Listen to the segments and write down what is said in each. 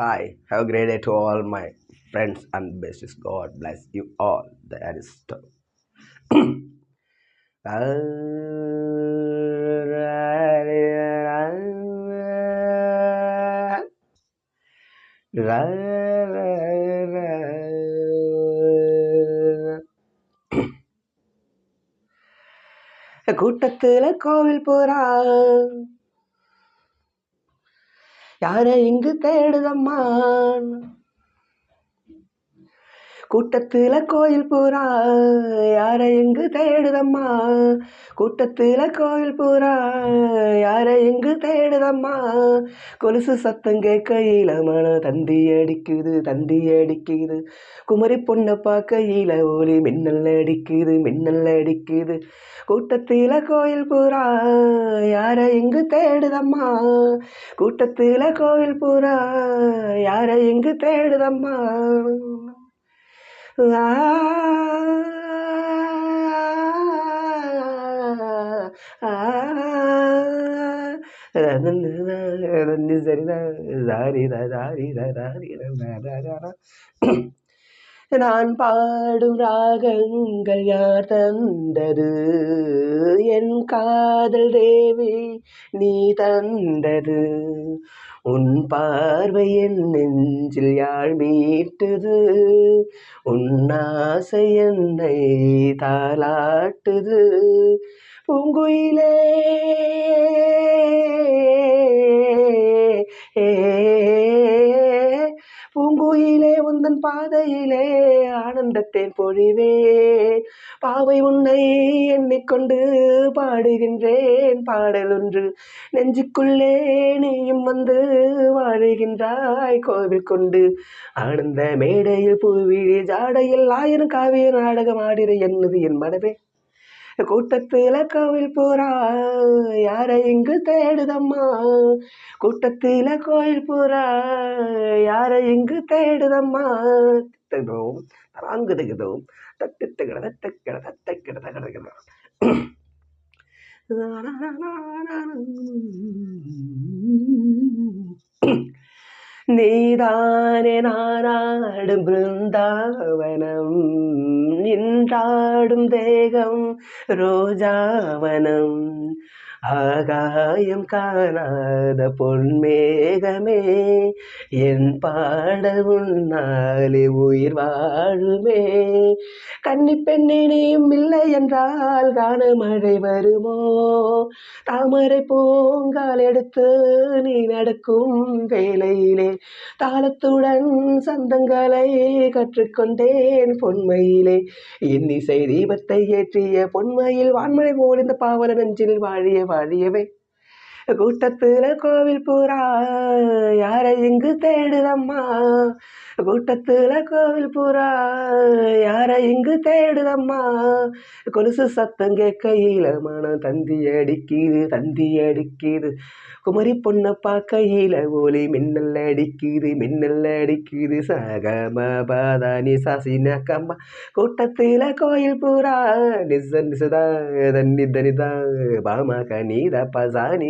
Hi, have a great day to all my friends and besties. God bless you all. That is stuff. கூட்டத்துல கோவில் போறா யாரை இங்கு தேடுதம்மா கூட்டத்தில் கோயில் பூரா யாரை எங்கு தேடுதம்மா கூட்டத்தில் கோயில் பூரா அம்மா கொலுசு சத்தம் கேட்கையில மன தந்தி அடிக்குது தந்தி அடிக்குது. குமரி பொண்ணை பார்க்கையில ஒலி மின்னல் அடிக்குது மின்னல் அடிக்குது. கூட்டத்தில கோயில் பூரா யார எங்கு தேடுதம்மா? கூட்டத்தில கோயில் பூரா யார எங்கு தேடுதம்மா? ஆ. நான் பாடும் ராகங்கள் யார் தந்தது? என் காதல் தேவி நீ தந்தது. உன் பார்வை என் நெஞ்சில் யாழ் மீட்டுது. உன் ஆசை என்னை தாளாட்டுது. பூங்குயிலே பூங்குயிலே உந்தன் பாதையிலே ஆனந்தத்தேன் பொழிவே பாவை உன்னை எண்ணிக்கொண்டு பாடுகின்றேன். பாடல் ஒன்று நெஞ்சுக்குள்ளே நீயும் வந்து வாழுகின்றாய். கோவில் கொண்டு ஆனந்த மேடையில் பூவிழி ஜாடையில் ஆயிரம் காவிய நாடகம் ஆடிற என்னது என் மனவே கூட்டத்துல கோவில் போறா யாரை எங்கு தேடுதம்மா? கூட்டத்துல கோயில் போறா யாரை எங்கு தேடுதம்மா? திட்டகிறோம் தராங்கு திகிறோம் தட்டித்துக்கிறத தக்கிடத தக்கிடத கிடக்கிறோம் நீதானே நாராடும் பிருந்தாவனம். நின் ചാടും ദേഹം രോജാവനം. ஆகாயம் காணாத பொன்மேகமே என் பாட உன்னாலே உயிர் வாழுமே. கன்னி பெண்ணினையும் இல்லை என்றால் காண மழை வருமோ? தாமரை பூங்கால் எடுத்து நீ நடக்கும் வேலையிலே தாளத்துடன் சந்தங்களை கற்றுக்கொண்டேன் பொன்மையிலே. இன்னிசை தீபத்தை ஏற்றிய பொன்மையில் வான்மழை போல் இந்த பாவல நெஞ்சில் வாழிய வழியவே கூட்டத்துல கோவில் பூரா யாரை இங்கு தேடுதம்மா? கூட்டத்துல கோவில் பூரா யாரை இங்கு தேடுதம்மா? கொலுசு சத்தம் கேட்கையில மனம் தந்தி அடிக்குது தந்தி அடிக்குது. குமரி பொண்ணை பார்க்கையில ஒலி மின்னல் அடிக்குது மின்னல் அடிக்குது. சகம பாதானி சாசின கம்மா கூட்டத்துல கோயில் பூரா நிச நிசதா தண்ணி தனிதா பாமா கனித பசானி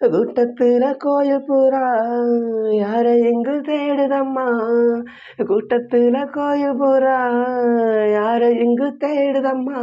கூட்டத்தில் கோயில் புறா யாரை எங்கு தேடுதம்மா? கூட்டத்தில் கோயில் புறா யாரை எங்கு தேடுதம்மா?